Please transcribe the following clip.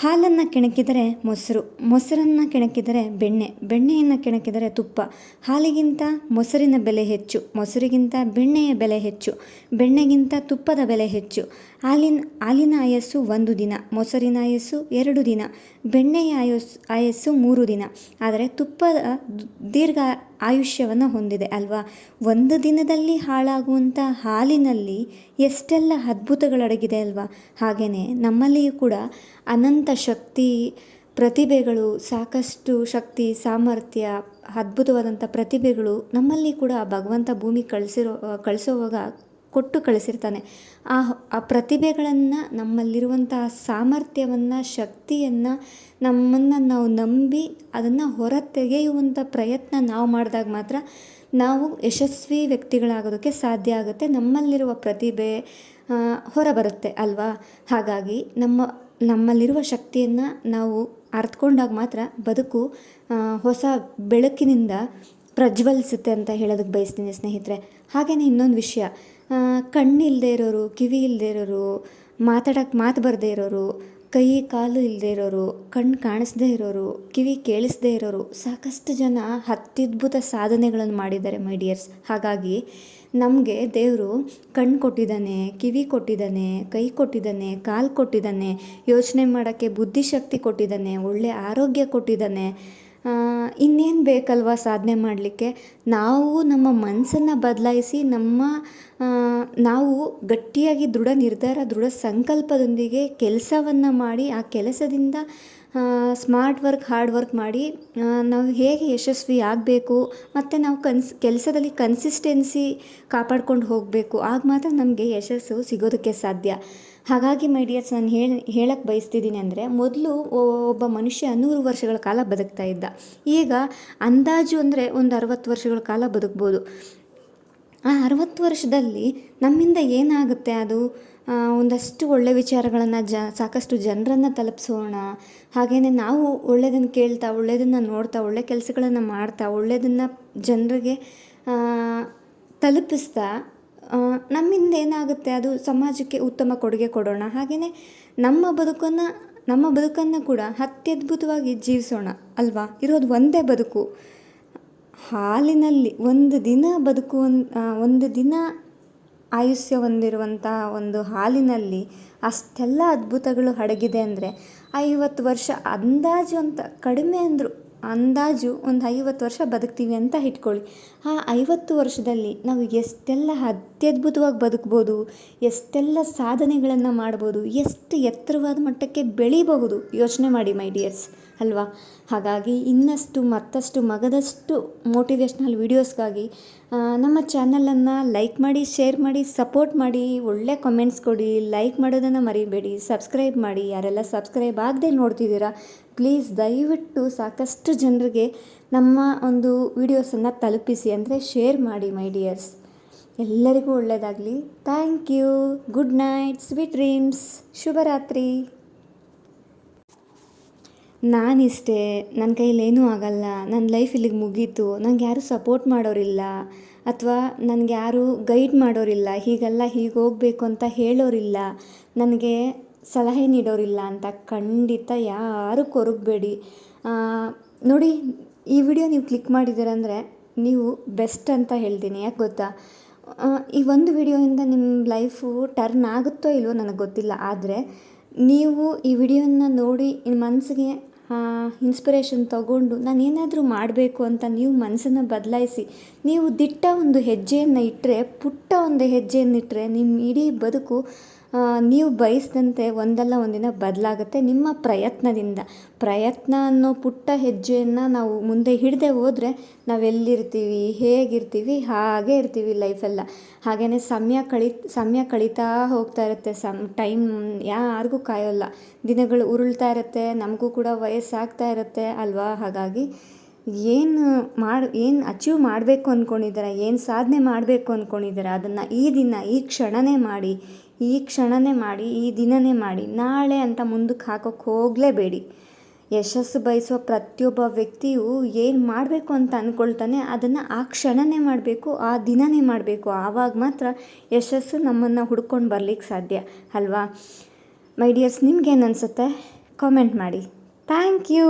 ಹಾಲನ್ನು ಕೆಣಕಿದರೆ ಮೊಸರು, ಮೊಸರನ್ನು ಕೆಣಕಿದರೆ ಬೆಣ್ಣೆ, ಬೆಣ್ಣೆಯನ್ನು ಕೆಣಕಿದರೆ ತುಪ್ಪ. ಹಾಲಿಗಿಂತ ಮೊಸರಿನ ಬೆಲೆ ಹೆಚ್ಚು, ಮೊಸರಿಗಿಂತ ಬೆಣ್ಣೆಯ ಬೆಲೆ ಹೆಚ್ಚು, ಬೆಣ್ಣೆಗಿಂತ ತುಪ್ಪದ ಬೆಲೆ ಹೆಚ್ಚು. ಹಾಲಿನ ಹಾಲಿನ ಆಯಸ್ಸು ಒಂದು ದಿನ, ಮೊಸರಿನ ಆಯಸ್ಸು ಎರಡು ದಿನ, ಬೆಣ್ಣೆಯ ಆಯಸ್, ಆಯಸ್ಸು ಮೂರು ದಿನ. ಆದರೆ ತುಪ್ಪದ ದೀರ್ಘ ಆಯುಷ್ಯವನ್ನು ಹೊಂದಿದೆ ಅಲ್ವಾ? ಒಂದು ದಿನದಲ್ಲಿ ಹಾಳಾಗುವಂಥ ಹಾಲಿನಲ್ಲಿ ಎಷ್ಟೆಲ್ಲ ಅದ್ಭುತಗಳಡಗಿದೆ ಅಲ್ವಾ? ಹಾಗೆಯೇ ನಮ್ಮಲ್ಲಿಯೂ ಕೂಡ ಅನಂತ ಶಕ್ತಿ, ಪ್ರತಿಭೆಗಳು, ಸಾಕಷ್ಟು ಶಕ್ತಿ, ಸಾಮರ್ಥ್ಯ, ಅದ್ಭುತವಾದಂಥ ಪ್ರತಿಭೆಗಳು ನಮ್ಮಲ್ಲಿ ಕೂಡ ಭಗವಂತ ಭೂಮಿ ಕಳಿಸಿರೋ ಕಳಿಸೋವಾಗ ಕೊಟ್ಟು ಕಳಿಸಿರ್ತಾನೆ. ಆ ಆ ಪ್ರತಿಭೆಗಳನ್ನು ನಮ್ಮಲ್ಲಿರುವಂತಹ ಸಾಮರ್ಥ್ಯವನ್ನು, ಶಕ್ತಿಯನ್ನು ನಮ್ಮನ್ನು ನಾವು ನಂಬಿ ಅದನ್ನು ಹೊರ ತೆಗೆಯುವಂಥ ಪ್ರಯತ್ನ ನಾವು ಮಾಡಿದಾಗ ಮಾತ್ರ ನಾವು ಯಶಸ್ವಿ ವ್ಯಕ್ತಿಗಳಾಗೋದಕ್ಕೆ ಸಾಧ್ಯ ಆಗುತ್ತೆ. ನಮ್ಮಲ್ಲಿರುವ ಪ್ರತಿಭೆ ಹೊರಬರುತ್ತೆ ಅಲ್ವಾ? ಹಾಗಾಗಿ ನಮ್ಮ, ನಮ್ಮಲ್ಲಿರುವ ಶಕ್ತಿಯನ್ನು ನಾವು ಅರ್ಥಕೊಂಡಾಗ ಮಾತ್ರ ಬದುಕು ಹೊಸ ಬೆಳಕಿನಿಂದ ಪ್ರಜ್ವಲಿಸುತ್ತೆ ಅಂತ ಹೇಳೋದಕ್ಕೆ ಬಯಸ್ತೀನಿ ಸ್ನೇಹಿತರೆ. ಹಾಗೆಯೇ ಇನ್ನೊಂದು ವಿಷಯ. ಕಣ್ಣಿಲ್ಲದೆ ಇರೋರು, ಕಿವಿ ಇಲ್ಲದೆ ಇರೋರು ಮಾತಾಡೋಕ್ಕೆ ಮಾತು ಬರದೇ ಇರೋರು, ಕೈ, ಕಾಲು ಇಲ್ಲದೆ ಇರೋರು ಕಣ್ಣು ಕಾಣಿಸ್ದೇ ಇರೋರು, ಕಿವಿ ಕೇಳಿಸದೇ ಇರೋರು, ಸಾಕಷ್ಟು ಜನ ಅತ್ಯದ್ಭುತ ಸಾಧನೆಗಳನ್ನು ಮಾಡಿದ್ದಾರೆ ಮೈ ಡಿಯರ್ಸ್ ಹಾಗಾಗಿ ನಮಗೆ ದೇವರು ಕಣ್ಣು ಕೊಟ್ಟಿದ್ದಾನೆ, ಕಿವಿ ಕೊಟ್ಟಿದ್ದಾನೆ, ಕೈ ಕೊಟ್ಟಿದ್ದಾನೆ, ಕಾಲು ಕೊಟ್ಟಿದ್ದಾನೆ, ಯೋಚನೆ ಮಾಡೋಕ್ಕೆ ಬುದ್ಧಿಶಕ್ತಿ ಕೊಟ್ಟಿದ್ದಾನೆ ಒಳ್ಳೆಯ ಆರೋಗ್ಯ ಕೊಟ್ಟಿದ್ದಾನೆ. ಇನ್ನೇನು ಬೇಕಲ್ವ ಸಾಧನೆ ಮಾಡಲಿಕ್ಕೆ? ನಾವು ನಮ್ಮ ಮನಸ್ಸನ್ನು ಬದಲಾಯಿಸಿ ನಮ್ಮ ನಾವು ಗಟ್ಟಿಯಾಗಿ ದೃಢ ನಿರ್ಧಾರ, ದೃಢ ಸಂಕಲ್ಪದೊಂದಿಗೆ ಕೆಲಸವನ್ನು ಮಾಡಿ, ಆ ಕೆಲಸದಿಂದ ಸ್ಮಾರ್ಟ್ ವರ್ಕ್ ಹಾರ್ಡ್ ವರ್ಕ್ ಮಾಡಿ ನಾವು ಹೇಗೆ ಯಶಸ್ವಿ ಆಗಬೇಕು, ಮತ್ತು ನಾವು ಕನ್ಸ್, ಕೆಲಸದಲ್ಲಿ ಕನ್ಸಿಸ್ಟೆನ್ಸಿ ಕಾಪಾಡ್ಕೊಂಡು ಹೋಗಬೇಕು, ಆಗ ಮಾತ್ರ ನಮಗೆ ಯಶಸ್ಸು ಸಿಗೋದಕ್ಕೆ ಸಾಧ್ಯ. ಹಾಗಾಗಿ ಮೈ ಡಿಯರ್ಸ್ ನಾನು ಹೇಳಿ ಹೇಳಕ್ಕೆ ಬಯಸ್ತಿದ್ದೀನಿ ಅಂದರೆ, ಮೊದಲು ಒಬ್ಬ ಮನುಷ್ಯ ನೂರು ವರ್ಷಗಳ ಕಾಲ ಬದುಕ್ತಾ ಇದ್ದ. ಈಗ ಅಂದಾಜು ಅಂದರೆ ಒಂದು ಅರವತ್ತು ವರ್ಷಗಳ ಕಾಲ ಬದುಕ್ಬೋದು. ಆ ಅರವತ್ತು ವರ್ಷದಲ್ಲಿ ನಮ್ಮಿಂದ ಏನಾಗುತ್ತೆ ಅದು? ಒಂದಷ್ಟು ಒಳ್ಳೆಯ ವಿಚಾರಗಳನ್ನು ಜ, ಸಾಕಷ್ಟು ಜನರನ್ನು ತಲುಪಿಸೋಣ. ಹಾಗೆಯೇ ನಾವು ಒಳ್ಳೆಯದನ್ನು ಕೇಳ್ತಾ ಒಳ್ಳೆಯದನ್ನು ನೋಡ್ತಾ ಒಳ್ಳೆಯ ಕೆಲಸಗಳನ್ನು ಮಾಡ್ತಾ ಒಳ್ಳೆಯದನ್ನು ಜನರಿಗೆ ತಲುಪಿಸ್ತಾ ನಮ್ಮಿಂದ ಏನಾಗುತ್ತೆ ಅದು ಸಮಾಜಕ್ಕೆ ಉತ್ತಮ ಕೊಡುಗೆ ಕೊಡೋಣ. ಹಾಗೆಯೇ ನಮ್ಮ ಬದುಕನ್ನು ನಮ್ಮ ಬದುಕನ್ನು ಕೂಡ ಅತ್ಯದ್ಭುತವಾಗಿ ಜೀವಿಸೋಣ, ಅಲ್ವಾ? ಇರೋದು ಒಂದೇ ಬದುಕು. ಹಾಲಿನಲ್ಲಿ ಒಂದು ದಿನ ಬದುಕುವ ಒಂದು ದಿನ ಆಯುಷ್ಯ ಹೊಂದಿರುವಂಥ ಒಂದು ಹಾಲಿನಲ್ಲಿ ಅಷ್ಟೆಲ್ಲ ಅದ್ಭುತಗಳು ಅಡಗಿದೆ ಅಂದರೆ ಐವತ್ತು ವರ್ಷ ಅಂದಾಜು ಅಂತ, ಕಡಿಮೆ ಅಂದರು ಅಂದಾಜು ಒಂದು ಐವತ್ತು ವರ್ಷ ಬದುಕ್ತೀವಿ ಅಂತ ಇಟ್ಕೊಳ್ಳಿ. ಆ ಐವತ್ತು ವರ್ಷದಲ್ಲಿ ನಾವು ಎಷ್ಟೆಲ್ಲ ಅತ್ಯದ್ಭುತವಾಗಿ ಬದುಕ್ಬೋದು, ಎಷ್ಟೆಲ್ಲ ಸಾಧನೆಗಳನ್ನು ಮಾಡ್ಬೋದು, ಎಷ್ಟು ಎತ್ತರವಾದ ಮಟ್ಟಕ್ಕೆ ಬೆಳೀಬಹುದು ಯೋಚನೆ ಮಾಡಿ ಮೈ ಡಿಯರ್ಸ್ ಅಲ್ವಾ? ಹಾಗಾಗಿ ಇನ್ನಷ್ಟು ಮತ್ತಷ್ಟು ಮಗದಷ್ಟು ಮೋಟಿವೇಶ್ನಲ್ ವೀಡಿಯೋಸ್ಗಾಗಿ ನಮ್ಮ ಚಾನಲನ್ನು ಲೈಕ್ ಮಾಡಿ ಶೇರ್ ಮಾಡಿ ಸಪೋರ್ಟ್ ಮಾಡಿ, ಒಳ್ಳೆ ಕಮೆಂಟ್ಸ್ ಕೊಡಿ ಲೈಕ್ ಮಾಡೋದನ್ನು ಮರಿಬೇಡಿ ಸಬ್ಸ್ಕ್ರೈಬ್ ಮಾಡಿ, ಯಾರೆಲ್ಲ ಸಬ್ಸ್ಕ್ರೈಬ್ ಆಗದೆ ನೋಡ್ತಿದ್ದೀರಾ ಪ್ಲೀಸ್ ದಯವಿಟ್ಟು ಸಾಕಷ್ಟು ಜನರಿಗೆ ನಮ್ಮ ಒಂದು ವೀಡಿಯೋಸನ್ನು ತಲುಪಿಸಿ, ಅಂದರೆ ಶೇರ್ ಮಾಡಿ ಮೈ ಡಿಯರ್ಸ್ ಎಲ್ಲರಿಗೂ ಒಳ್ಳೆಯದಾಗಲಿ thank you good night sweet dreams ಶುಭರಾತ್ರಿ. ನಾನಿಷ್ಟೇ. ನನ್ನ ಕೈಲೇನೂ ಆಗಲ್ಲ. ನನ್ನ ಲೈಫ್ ಇಲ್ಲಿಗೆ ಮುಗೀತು. ನನಗೆ ಯಾರೂ ಸಪೋರ್ಟ್ ಮಾಡೋರಿಲ್ಲ. ಅಥವಾ ನನಗೆ ಯಾರು ಗೈಡ್ ಮಾಡೋರಿಲ್ಲ. ಹೀಗೆಲ್ಲ ಹೀಗೆ ಹೋಗಬೇಕು ಅಂತ ಹೇಳೋರಿಲ್ಲ. ನನಗೆ ಸಲಹೆ ನೀಡೋರಿಲ್ಲ ಅಂತ ಖಂಡಿತ ಯಾರೂ ಕೊರಗಬೇಡಿ. ನೋಡಿ, ಈ ವಿಡಿಯೋ ನೀವು ಕ್ಲಿಕ್ ಮಾಡಿದ್ದೀರಂದರೆ ನೀವು ಬೆಸ್ಟ್ ಅಂತ ಹೇಳ್ತೀನಿ. ಯಾಕೆ ಗೊತ್ತಾ? ಈ ಒಂದು ವಿಡಿಯೋಯಿಂದ ನಿಮ್ಮ ಲೈಫು ಟರ್ನ್ ಆಗುತ್ತೋ ಇಲ್ವೋ ನನಗೆ ಗೊತ್ತಿಲ್ಲ. ಆದರೆ ನೀವು ಈ ವಿಡಿಯೋನ ನೋಡಿ ನಿಮ್ಮ ಮನಸ್ಸಿಗೆ ಇನ್ಸ್ಪಿರೇಷನ್ ತಗೊಂಡು ನಾನು ಏನಾದರೂ ಮಾಡಬೇಕು ಅಂತ ನೀವು ಮನಸ್ಸನ್ನು ಬದಲಾಯಿಸಿ, ನೀವು ದಿಟ್ಟ ಒಂದು ಹೆಜ್ಜೆಯನ್ನು ಇಟ್ಟರೆ ಪುಟ್ಟ ಒಂದು ಹೆಜ್ಜೆಯನ್ನು ಇಟ್ಟರೆ ನಿಮ್ಮ ಇಡೀ ಬದುಕು ನೀವು ಬಯಸಿದಂತೆ ಒಂದಲ್ಲ ಒಂದಿನ ಬದಲಾಗುತ್ತೆ ನಿಮ್ಮ ಪ್ರಯತ್ನದಿಂದ. ಪ್ರಯತ್ನ ಅನ್ನೋ ಪುಟ್ಟ ಹೆಜ್ಜೆಯನ್ನು ನಾವು ಮುಂದೆ ಹಿಡದೆ ಹೋದರೆ ನಾವೆಲ್ಲಿರ್ತೀವಿ, ಹೇಗಿರ್ತೀವಿ, ಹಾಗೆ ಇರ್ತೀವಿ ಲೈಫೆಲ್ಲ. ಹಾಗೆಯೇ ಸಮಯ ಕಳಿ, ಸಮಯ ಕಳೀತಾ ಹೋಗ್ತಾ ಇರುತ್ತೆ. ಸಮ್, ಟೈಮ್ ಯಾರಿಗೂ ಕಾಯೋಲ್ಲ. ದಿನಗಳು ಉರುಳ್ತಾ ಇರುತ್ತೆ, ನಮಗೂ ಕೂಡ ವಯಸ್ಸಾಗ್ತಾ ಇರುತ್ತೆ ಅಲ್ವಾ? ಹಾಗಾಗಿ ಏನು ಮಾಡಿ, ಏನು ಅಚೀವ್ ಮಾಡಬೇಕು ಅಂದ್ಕೊಂಡಿದ್ದೀರಾ ಏನು ಸಾಧನೆ ಮಾಡಬೇಕು ಅಂದ್ಕೊಂಡಿದ್ದೀರಾ ಅದನ್ನು ಈ ದಿನ, ಈ ಕ್ಷಣನೇ ಮಾಡಿ. ಈ ಕ್ಷಣನೇ ಮಾಡಿ, ಈ ದಿನನೇ ಮಾಡಿ, ನಾಳೆ ಅಂತ ಮುಂದಕ್ಕೆ ಹಾಕೋಕ್ಕೆ ಹೋಗಲೇಬೇಡಿ. ಯಶಸ್ಸು ಬಯಸುವ ಪ್ರತಿಯೊಬ್ಬ ವ್ಯಕ್ತಿಯು ಏನು ಮಾಡಬೇಕು ಅಂತ ಅಂದ್ಕೊಳ್ತಾನೆ ಅದನ್ನು ಆ ಕ್ಷಣನೇ ಮಾಡಬೇಕು, ಆ ದಿನನೇ ಮಾಡಬೇಕು. ಆವಾಗ ಮಾತ್ರ ಯಶಸ್ಸು ನಮ್ಮನ್ನು ಹುಡ್ಕೊಂಡು ಬರ್ಲಿಕ್ಕೆ ಸಾಧ್ಯ, ಅಲ್ವಾ? ಮೈ ಡಿಯರ್ಸ್ ನಿಮ್ಗೇನು ಅನಿಸುತ್ತೆ? ಕಾಮೆಂಟ್ ಮಾಡಿ. Thank you